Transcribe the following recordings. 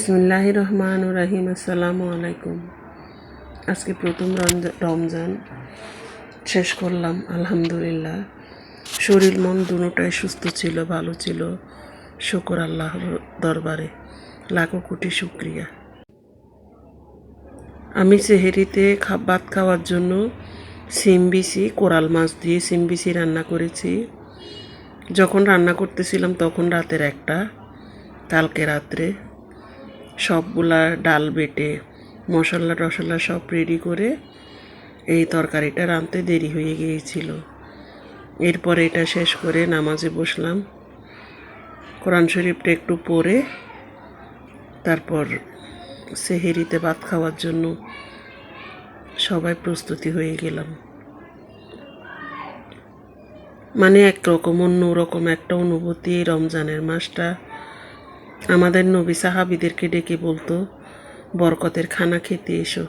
বিসমুল্লাহ রহমান রাহিম আসসালামু আলাইকুম। আজকে প্রথম রমজা- রমজান শেষ করলাম, আলহামদুলিল্লাহ। শরীর মন দুটোটাই সুস্থ ছিল, ভালো ছিল। শুকর আল্লাহর দরবারে, লাখো কোটি শুক্রিয়া। আমি সেহেরিতে ভাত খাওয়ার জন্য সিম বিসি কোরাল মাছ দিয়ে সিম বিসি রান্না করেছি। যখন রান্না করতেছিলাম তখন রাতের একটা, কালকে রাত্রে। সবগুলা ডাল বেটে, মশলা টশলা সব রেডি করে এই তরকারিটা রাঁধতে দেরি হয়ে গিয়েছিল। এরপরে এটা শেষ করে নামাজে বসলাম। কোরআন শরীফটা একটু পরে তারপর সেহেরিতে ভাত খাওয়ার জন্য সবাই প্রস্তুতি হয়ে গেলাম। মানে একরকম অন্যরকম একটা অনুভূতি রমজানের মাসটা আমাদের নবী সাহাবিদেরকে ডেকে বলতো, বরকতের খানা খেতে এসো।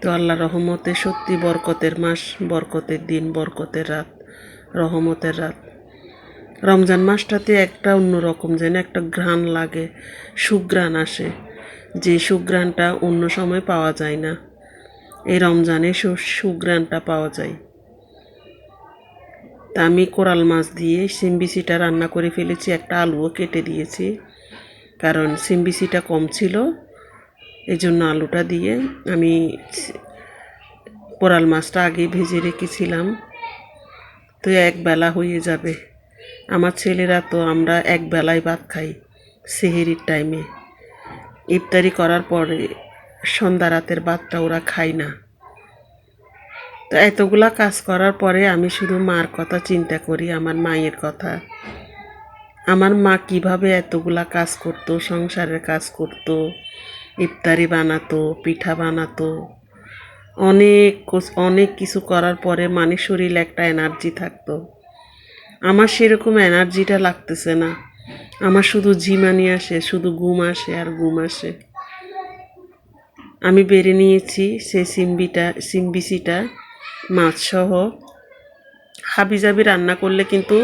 তো আল্লাহ রহমতে সত্যি বরকতের মাস, বরকতের দিন, বরকতের রাত, রহমতের রাত। রমজান মাসটাতে একটা অন্যরকম যেন একটা ঘ্রাণ লাগে, সুঘ্রাণ আসে। যে সুঘ্রাণটা অন্য সময় পাওয়া যায় না। এই রমজানে সুঘ্রাণটা পাওয়া যায়। আমি কোরাল মাছ দিয়ে সিমবিসিটা রান্না করে ফেলেছি, একটা আলুও কেটে দিয়েছি। কারণ সিমবিসিটা কম ছিল এই জন্য আলুটা দিয়ে আমি কোরাল মাছটা আগে ভেজে রেখেছিলাম। তো এক বেলা হয়ে যাবে। আমার ছেলেরা তো আমরা এক বেলায় ভাত খাই সেহেরির টাইমে। ইফতারি করার পরে সন্ধ্যা রাতের ভাতটা ওরা খায় না। তো এতগুলা কাজ করার পরে আমি শুধু মার কথা চিন্তা করি, আমার মায়ের কথা। আমার মা কীভাবে এতগুলা কাজ করতো, সংসারের কাজ করতো, ইফতারি বানাতো, পিঠা বানাতো। অনেক অনেক কিছু করার পরে মানে শরীরে একটা এনার্জি থাকতো। আমার সেরকম এনার্জিটা লাগতেছে না। আমার শুধু ঝিমানি আসে, শুধু ঘুম আসে আর ঘুম আসে। আমি বেড়ে নিয়েছি সে সিম্বিটা সিম্বিসিটা। মাছসহ। হাবিজাবি রান্না করলে কিন্তু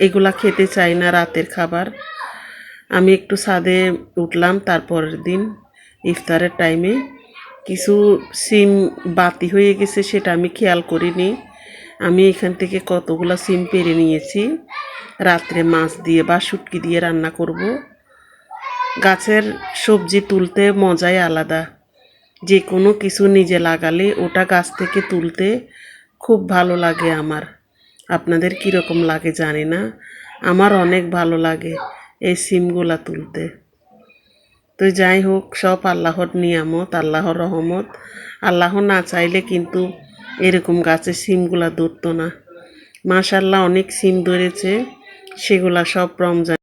এগুলা খেতে চাই না রাতের খাবার। আমি একটু ছাদে উঠলাম তারপরের দিন ইফতারের টাইমে কিছু সিম বাতি হয়ে গেছে সেটা আমি খেয়াল করিনি। আমি এখান থেকে কতগুলো সিম পেরে নিয়েছি। রাত্রে মাছ দিয়ে বা শুটকি দিয়ে রান্না করব। গাছের সবজি তুলতে মজাই আলাদা। যে কোনো কিছু নিজে লাগালে ওটা গাছ থেকে তুলতে খুব ভালো লাগে আমার। আপনাদের কীরকম লাগে জানি না। আমার অনেক ভালো লাগে এই সিমগুলা তুলতে। তো যাই হোক, সব আল্লাহর নিয়ামত, আল্লাহর রহমত। আল্লাহ না চাইলে কিন্তু এরকম গাছের সিমগুলা ধরতো না। মাশাল্লাহ অনেক সিম ধরেছে। সেগুলা সব রমজান